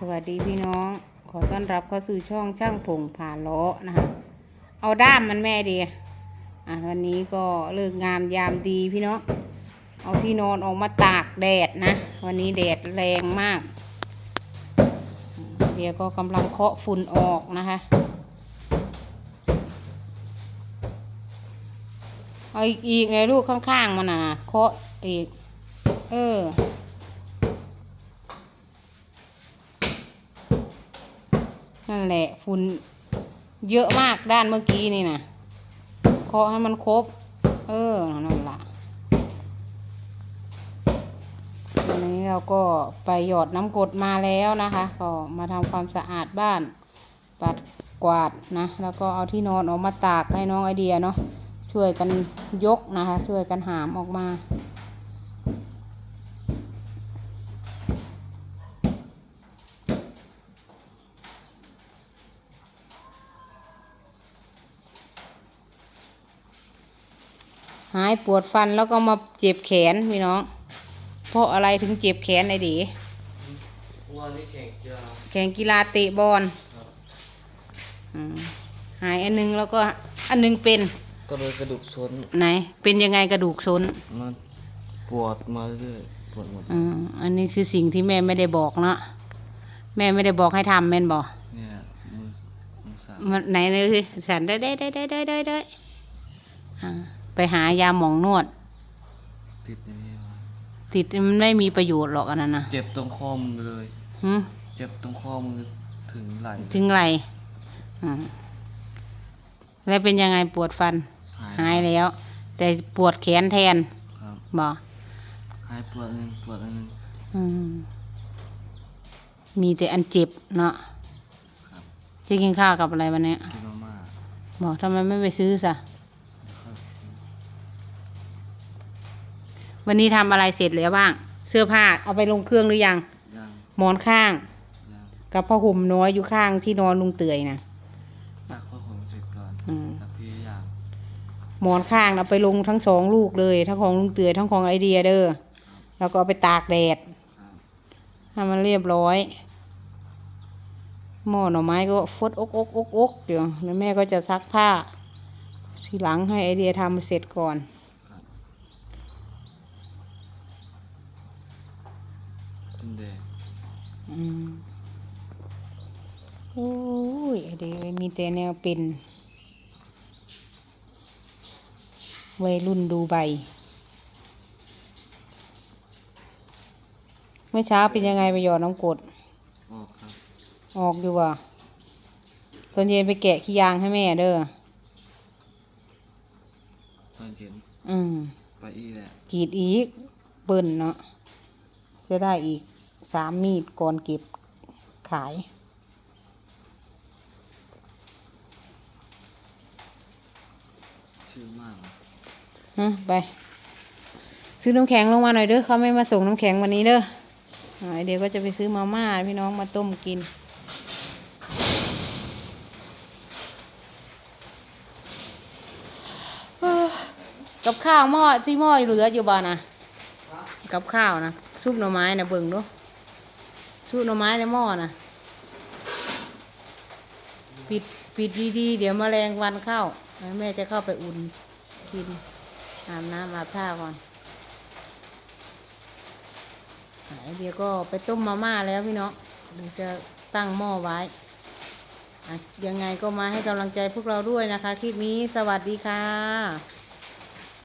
สวัสดีพี่น้อง ขอต้อนรับเข้าสู่ช่องช่างผงผ่าล้อนะคะ เอาด้ามมันแม่ดีอะวันนี้ก็เลิกงามยามดีพี่น้อง เอาที่นอนออกมาตากแดดนะ วันนี้แดดแรงมาก เดี๋ยวก็กำลังเคาะฝุ่นออกนะคะเอาอีกอีกเลยลูกข้างๆมันน่ะเคาะอีก เออ นั่นแหละฝุ่นเยอะมากด้านเมื่อกี้นี่นะเคาะให้มันครบ เออ นั่นละวันนี้เราก็ไปหยอดน้ำกรดมาแล้วนะคะ ก็มาทำความสะอาดบ้าน ปัดกวาดนะ แล้วก็เอาที่นอนออกมาตากให้น้องไอเดียเนาะ ช่วยกันยกนะคะ ช่วยกันหามออกมา หายปวดฟันแล้วก็มาเจ็บแขนพี่น้อง เพราะอะไรถึงเจ็บแขนไอ้ดีวันนี้แข่งกีฬาแข่งกีฬาเตะบอลครับอืมหายอันนึงแล้วก็อันนึงเป็นก็เลยกระดูกชนไหน เป็นยังไงกระดูกซนมันปวดมาเรื่อยปวดหมดอืมอันนี้คือสิ่งที่แม่ไม่ได้บอกเนาะแม่ไม่ได้บอกให้ทำแม่นบอกเนี่ยมือมือสั่นมันไหนเลยสิสันได้ได้ได้ได้ได้ได้ได้อ่า ไปหายาหมองนวด ติดอย่างนี้มาติดมันไม่มีประโยชน์หรอกอันนั้นนะเจ็บตรงข้อมือเลย หึเจ็บตรงข้อมือถึงไหล่ถึงไหลอืมแล้วเป็นยังไงปวดฟัน หายแล้ว แต่ปวดแขนแทนครับบอกหายปวดหนึ่งปวดอันหนึงอืมมีแต่อันเจ็บเนาะครับ จะกินข้าวกับอะไรวันเนี้ยกินมาม่าบอกทำไมไม่ไปซื้อซะ ครับ วันนี้ทำอะไรเสร็จแล้วบ้าง เสื้อผ้าเอาไปลงเครื่องหรือยัง ยังหมอนข้าง ยังกับผ้าห่มน้อยอยู่ข้างที่นอนลุงเตื่อยนะ ซักผ้าห่มเสร็จก่อนอืม ซักทีละอย่างหมอนข้างเอาไปลงทั้งสองลูกเลย ทั้งของลุงเตื่อยทั้งของไอเดียเด้อแล้วก็เอาไปตากแดดครับให้มันเรียบร้อย หม้อหน่อไม้ก็ฟดอกอกอกอกเดี๋ยวแล้วแม่ก็จะซักผ้า ทีหลังให้ไอเดียทำเสร็จก่อน เป็นแดงอืมโอ้ยไอเดียมีแต่แนวเป็นวัยรุ่นดูใบ เมื่อเช้าเป็นยังไงไปหยอดน้ำกรดออกครับ ออกอยู่ว่ะตอนเย็นไปแกะขี้ยางให้แม่เด้อ ตอนเย็นอืม ไปอีแหละ กรีดอีก เบิ่นเนาะจะได้อีก สามมีดก่อนเก็บขาย ชื่อมากอะฮะไป ซื้อน้ำแข็งลงมาหน่อยเด้อเขาไม่มาส่งน้ำแข็งวันนี้เด้ออ่าเดี๋ยวก็จะไปซื้อมาม่าพี่น้องมาต้มกินเอ้อกับข้าวหม้อที่หม้อเหลืออยู่บ่านะกับข้าวนะซุปหน่อไม้นะเบิ่งดู ซุหน่อไม้ในหม้อนะปิดปิดดีๆ เดี๋ยวแมลงวันเข้าแล้วแม่จะเข้าไปอุ่นกินอาบน้ำอาบท่าก่อนไอเดียวก็ไปต้มมาม่าแล้วพี่น้องเดี๋ยวจะตั้งหม้อไว้อยังไงก็มาให้กำลังใจพวกเราด้วยนะคะ คลิปนี้สวัสดีค่ะ